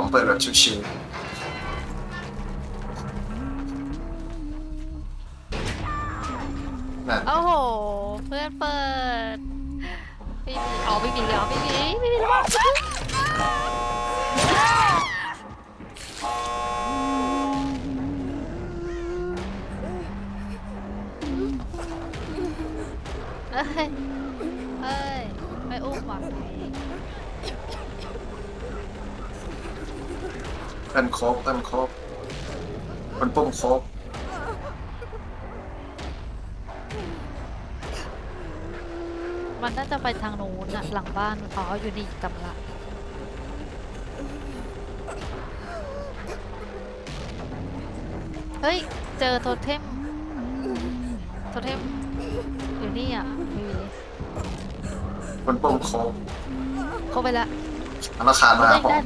ผมเปิดแบบชิวๆนั่นโอ้โห เพื่อนเปิดไม่มีอ๋อไม่มีอ๋อไม่มีไม่มีแล้วมั้งเอ้ยเอ้ยไม่อุ้มว่ะ ต้นโครบเต้นโครบคนปุ่มโครบมันน่าจะไปทางนู้นน่ะหลังบ้านอ๋ออยู่นี่กำลังเฮ้ย เจอโทเทม โทเทม อยู่นี่อะไม่มีคนปุ่มโครบเข้าไปละอันนั้นคานมาหาเล่นผมได้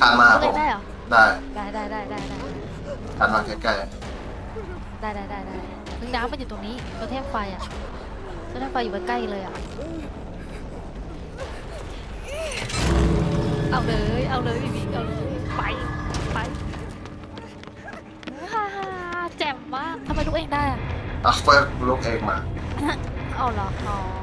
คานมาหาผเล่นมได้เหรอ ได้ได้ได้ได้ได้ได้คานมาใกล้ได้ได้ได้ได้พึ่งน้ำมันอยู่ตรงนี้โทเทมไฟอะโทเทมไฟอยู่ใกล้ๆเลยอะเอาเลยเอาเลยพี่บิ๊กเอาเลยไปไปฮ่าฮ่าแจ่มมากทำไมลูกเองได้อะๆอะเปิดลูกเองมา เอาเหรออ๋อ